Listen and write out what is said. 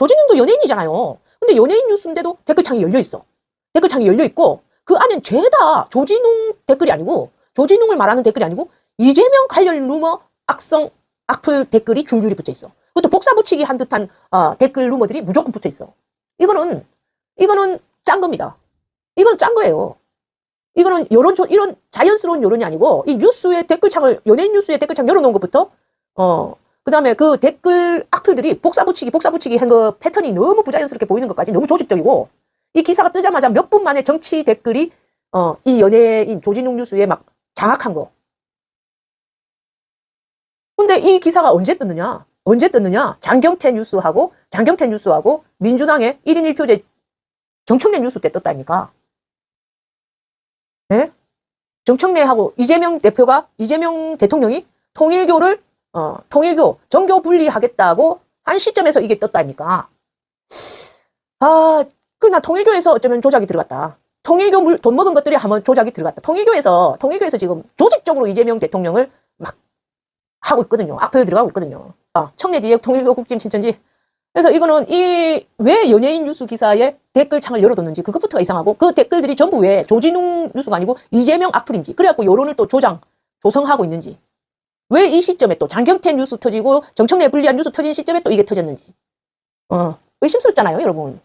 조진웅도 연예인이잖아요. 근데 연예인 뉴스인데도 댓글창이 열려 있어. 댓글창이 열려 있고 그 안엔 죄다 조진웅 댓글이 아니고 조진웅을 말하는 댓글이 아니고 이재명 관련 루머 악성 악플 댓글이 줄줄이 붙어 있어. 그것도 복사 붙이기 한 듯한 어, 댓글 루머들이 무조건 붙어 있어. 이거는 이거는 짠 겁니다. 이거는 짠 거예요. 이거는 여론 조- 이런 자연스러운 여론이 아니고 이 뉴스의 댓글창을 연예인 뉴스의 댓글창 열어놓은 것부터 어 그 다음에 그 댓글 악플들이 복사 붙이기 복사 붙이기 한 그 패턴이 너무 부자연스럽게 보이는 것까지 너무 조직적이고 이 기사가 뜨자마자 몇 분 만에 정치 댓글이 어 이 연예인 조진웅 뉴스에 막 장악한 거. 근데 이 기사가 언제 떴느냐? 언제 떴느냐? 장경태 뉴스하고 장경태 뉴스하고 민주당의 1인 1표제 정청래 뉴스 때 떴다니까. 예? 정청래하고 이재명 대표가 이재명 대통령이 통일교를 어, 통일교 정교 분리하겠다고 한 시점에서 이게 떴다니까. 아, 그나 통일교에서 어쩌면 조작이 들어갔다. 통일교 물, 돈 먹은 것들이 한번 조작이 들어갔다. 통일교에서 통일교에서 지금 조직적으로 이재명 대통령을 막 하고 있거든요. 악플 들어가고 있거든요. 아, 청내 지역 통일교 국짐 신천지. 그래서 이거는 이 왜 연예인 뉴스 기사에 댓글 창을 열어뒀는지 그것부터가 이상하고 그 댓글들이 전부 왜 조진웅 뉴스가 아니고 이재명 악플인지 그래갖고 여론을 또 조장 조성하고 있는지 왜 이 시점에 또 장경태 뉴스 터지고 정청래 불리한 뉴스 터진 시점에 또 이게 터졌는지. 어 의심스럽잖아요 여러분